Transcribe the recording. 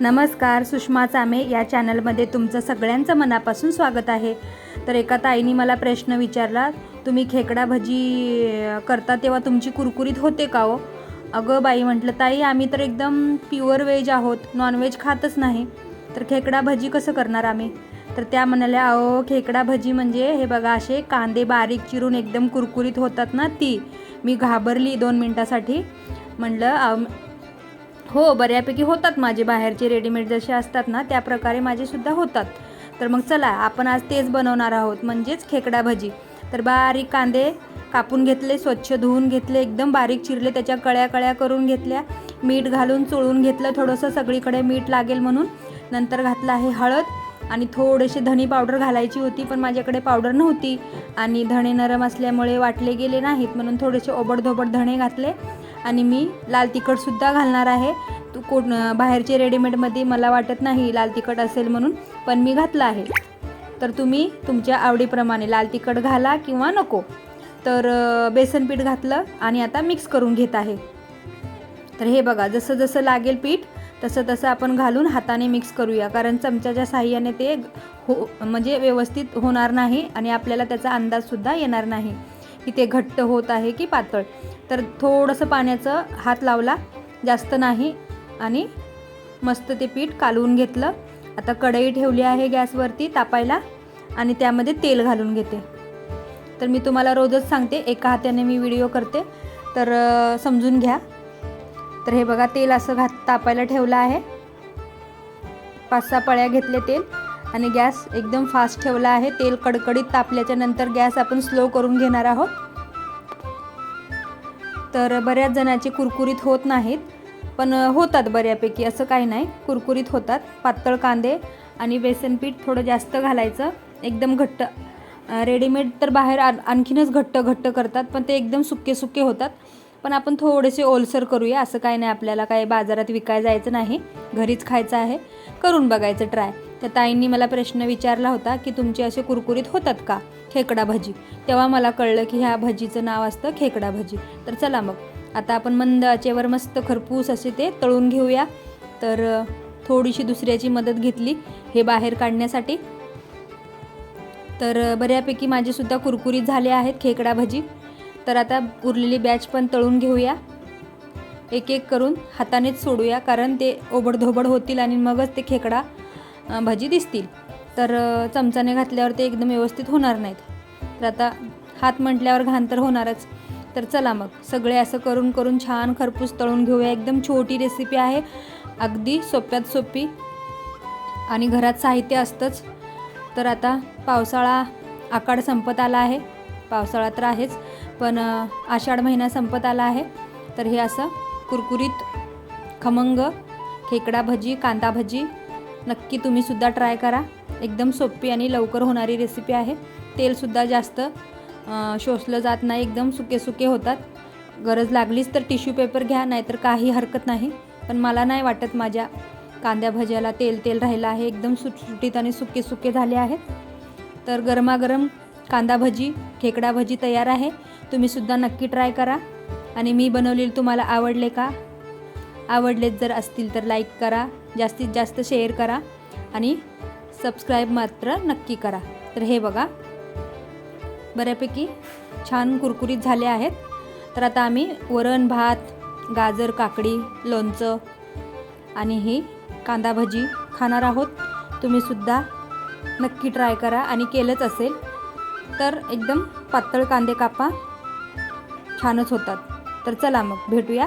नमस्कार सुषमा चामे या चॅनलमध्ये तुमचं सगळ्यांचं मनापासून स्वागत आहे. तर एका ताईने मला प्रश्न विचारला तुम्ही खेकडा भजी करता तेव्हा तुमची कुरकुरीत होते का हो? अगं बाई म्हटलं ताई आम्ही तर एकदम प्युअर व्हेज आहोत नॉनव्हेज खातच नाही. तर खेकडा भजी कसं करणार आम्ही? तर त्या म्हणाल्या अहो खेकडा भजी म्हणजे हे बघा असे कांदे बारीक चिरून एकदम कुरकुरीत होतात ना ती. मी घाबरली दोन मिनटासाठी. म्हटलं हो बऱ्यापैकी होतात. माझे बाहेरचे रेडीमेड जसे असतात ना त्या प्रकारे होतात. तर मग चला आपण आज तेच बनवणार आहोत. म्हणजेच खेकडा भजी. तर बारीक कांदे कापून घेतले स्वच्छ धुवून घेतले एकदम बारीक चिरले त्याच्या कळ्या कळ्या करून घेतल्या. मीठ घालून चोळून घेतलं थोडंसं सगळीकडे मीठ लागेल म्हणून. नंतर घातलं आहे हळद आणि थोडेसे धणी पावडर घालायची होती पण माझ्याकडे पावडर नव्हती. आणि धणे नरम असल्यामुळे वाटले गेले नाहीत म्हणून थोडेसे ओबडधोबड धणे घातले. आणि मी लाल तिखटसुद्धा घालणार आहे. तू कोण बाहेरचे रेडीमेडमध्ये मला वाटत नाही लाल तिखट असेल म्हणून पण मी घातलं आहे. तर तुम्ही तुमच्या आवडीप्रमाणे लाल तिखट घाला किंवा नको. तर बेसन पीठ घातलं आणि आता मिक्स करून घेत आहे. तर हे बघा जसं जसं लागेल पीठ तसं तसं आपण घालून हाताने मिक्स करूया. कारण चमच्याच्या साह्याने ते हो म्हणजे व्यवस्थित होणार नाही आणि आपल्याला त्याचा अंदाजसुद्धा येणार नाही. की ते घट्ट होत आहे की पातळ. तर थोडंसं पाण्याचं हात लावला जास्त नाही. आणि मस्त ते पीठ कालवून घेतलं. आता कढई ठेवली आहे गॅसवरती तापायला आणि त्यामध्ये तेल घालून घेते. तर मी तुम्हाला रोजच सांगते एका हाताने मी व्हिडिओ करते. तर समजून घ्या. तर हे बघा तेल असं घात तापायला ठेवलं आहे. पाच सहा पळ्या घेतले तेल. आणि गॅस एकदम फास्ट ठेवला आहे. तेल कडकडीत तापल्याच्या नंतर गॅस आपण स्लो करून घेणार आहोत. तर बऱ्याच जणांचे कुरकुरीत होत नाहीत पण होतात बऱ्यापैकी. असं काही नाही. कुरकुरीत होतात. पातळ कांदे आणि बेसन पीठ थोडं जास्त घालायचं. एकदम घट्ट. रेडीमेड तर बाहेर आणखीनच घट्ट घट्ट करतात पण ते एकदम सुके सुके होतात. पण आपण थोडेसे ओलसर करूया. असं काही नाही आपल्याला काय बाजारात विकाय जायचं नाही. घरीच खायचं आहे. करून बघायचं ट्राय. तर ताईंनी मला प्रश्न विचारला होता की तुमचे असे कुरकुरीत होतात का? खेकडा भजी. तेव्हा मला कळलं की ह्या भजीचं नाव असतं खेकडा भजी. तर चला मग. आता आपण मंद आचेवर मस्त खरपूस असे ते तळून घेऊया. तर थोडीशी दुसऱ्याची मदत घेतली हे बाहेर काढण्यासाठी. तर बऱ्यापैकी माझेसुद्धा कुरकुरीत झाले आहेत खेकडा भजी. तर आता उरलेली बॅच पण तळून घेऊया. एक एक करून हातानेच सोडूया कारण ते ओबडधोबड होतील आणि मगच ते खेकडा भजी दिसतील. तर चमचाने घातल्यावर ते एकदम व्यवस्थित होणार नाहीत. तर आता हात म्हटल्यावर घाण तर होणारच. तर चला मग सगळे असं करून करून छान खरपूस तळून घेऊया. एकदम छोटी रेसिपी आहे. अगदी सोप्यात सोपी. आणि घरात साहित्य असतंच. तर आता पावसाळा आकाड संपत आला आहे. पावसाळा तर आहेच पण आषाढ महिना संपत आला आहे. तर हे असं कुरकुरीत खमंग खेकडा भजी कांदा भजी नक्की तुम्हीसुद्धा ट्राय करा. एकदम सोपी आणि लवकर होणारी रेसिपी आहे. तेलसुद्धा जास्त शोषलं जात नाही एकदम सुके सुके होतात. गरज लागलीच तर टिश्यू पेपर घ्या नाहीतर काही हरकत नाही. पण मला नाही वाटत माझ्या कांद्या भज्याला तेल तेल राहिलं आहे. एकदम सुटसुटीत आणि सुके सुके झाले आहेत. तर गरमागरम कांदा भजी खेकडा भजी तयार आहे. तुम्हीसुद्धा नक्की ट्राय करा. आणि मी बनवलेली तुम्हाला आवडले का? आवडलेत जर असतील तर लाईक करा जास्तीत जास्त शेअर करा आणि सबस्क्राईब मात्र नक्की करा. तर हे बघा बऱ्यापैकी छान कुरकुरीत झाले आहेत. तर आता आम्ही वरण भात गाजर काकडी लोणचं आणि ही कांदा भजी खाणार आहोत. तुम्हीसुद्धा नक्की ट्राय करा आणि केलंच असेल तर एकदम पातळ कांदे कापा छानच होतात. तर चला मग भेटूया.